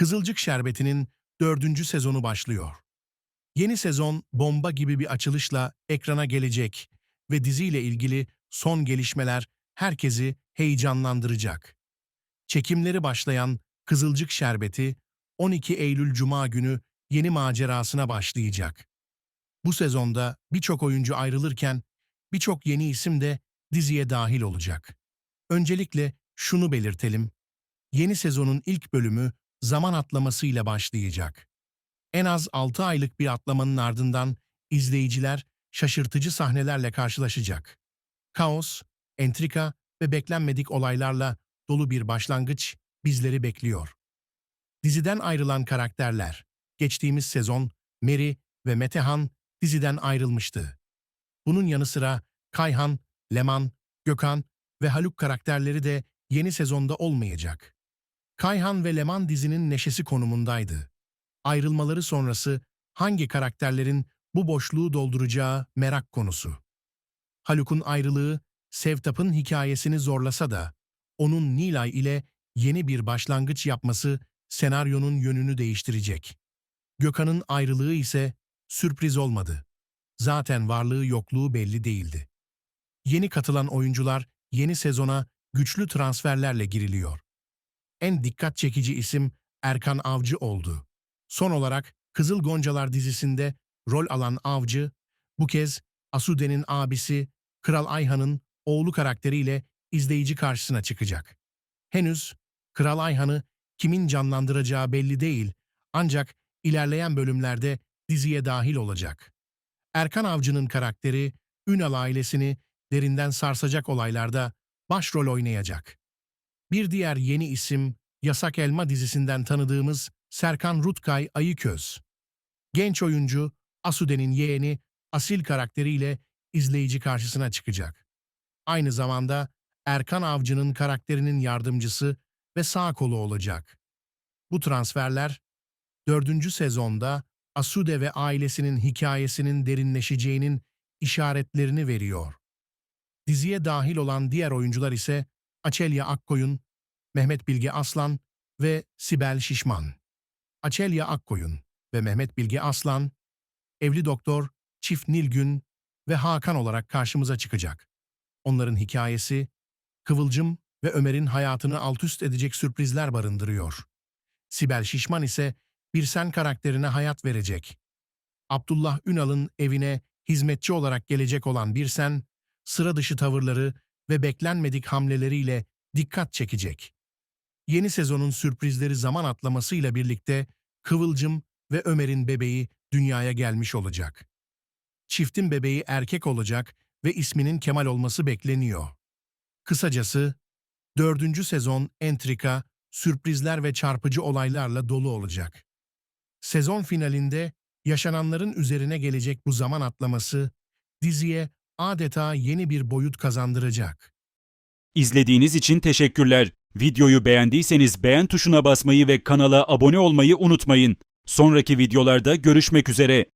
Kızılcık Şerbeti'nin dördüncü sezonu başlıyor. Yeni sezon bomba gibi bir açılışla ekrana gelecek ve diziyle ilgili son gelişmeler herkesi heyecanlandıracak. Çekimleri başlayan Kızılcık Şerbeti 12 Eylül Cuma günü yeni macerasına başlayacak. Bu sezonda birçok oyuncu ayrılırken birçok yeni isim de diziye dahil olacak. Öncelikle şunu belirtelim. Yeni sezonun ilk bölümü zaman atlamasıyla başlayacak. En az 6 aylık bir atlamanın ardından izleyiciler şaşırtıcı sahnelerle karşılaşacak. Kaos, entrika ve beklenmedik olaylarla dolu bir başlangıç bizleri bekliyor. Diziden ayrılan karakterler, geçtiğimiz sezon Mary ve Metehan diziden ayrılmıştı. Bunun yanı sıra Kayhan, Leman, Gökhan ve Haluk karakterleri de yeni sezonda olmayacak. Kayhan ve Leman dizinin neşesi konumundaydı. Ayrılmaları sonrası hangi karakterlerin bu boşluğu dolduracağı merak konusu. Haluk'un ayrılığı Sevtap'ın hikayesini zorlasa da onun Nilay ile yeni bir başlangıç yapması senaryonun yönünü değiştirecek. Gökhan'ın ayrılığı ise sürpriz olmadı. Zaten varlığı yokluğu belli değildi. Yeni katılan oyuncular yeni sezona güçlü transferlerle giriliyor. En dikkat çekici isim Erkan Avcı oldu. Son olarak Kızıl Goncalar dizisinde rol alan Avcı, bu kez Asude'nin abisi Kral Ayhan'ın oğlu karakteriyle izleyici karşısına çıkacak. Henüz Kral Ayhan'ı kimin canlandıracağı belli değil ancak ilerleyen bölümlerde diziye dahil olacak. Erkan Avcı'nın karakteri Ünal ailesini derinden sarsacak olaylarda başrol oynayacak. Bir diğer yeni isim Yasak Elma dizisinden tanıdığımız Serkan Rutkay Ayıköz. Genç oyuncu Asude'nin yeğeni Asil karakteriyle izleyici karşısına çıkacak. Aynı zamanda Erkan Avcı'nın karakterinin yardımcısı ve sağ kolu olacak. Bu transferler dördüncü sezonda Asude ve ailesinin hikayesinin derinleşeceğinin işaretlerini veriyor. Diziye dahil olan diğer oyuncular ise Açelya Akkoyun, Mehmet Bilge Aslan ve Sibel Şişman. Açelya Akkoyun ve Mehmet Bilge Aslan, evli doktor, çift Nilgün ve Hakan olarak karşımıza çıkacak. Onların hikayesi, Kıvılcım ve Ömer'in hayatını altüst edecek sürprizler barındırıyor. Sibel Şişman ise Birsen karakterine hayat verecek. Abdullah Ünal'ın evine hizmetçi olarak gelecek olan Birsen, sıra dışı tavırları ve beklenmedik hamleleriyle dikkat çekecek. Yeni sezonun sürprizleri zaman atlamasıyla birlikte Kıvılcım ve Ömer'in bebeği dünyaya gelmiş olacak. Çiftin bebeği erkek olacak ve isminin Kemal olması bekleniyor. Kısacası, dördüncü sezon entrika, sürprizler ve çarpıcı olaylarla dolu olacak. Sezon finalinde yaşananların üzerine gelecek bu zaman atlaması, diziye adeta yeni bir boyut kazandıracak. İzlediğiniz için teşekkürler. Videoyu beğendiyseniz beğen tuşuna basmayı ve kanala abone olmayı unutmayın. Sonraki videolarda görüşmek üzere.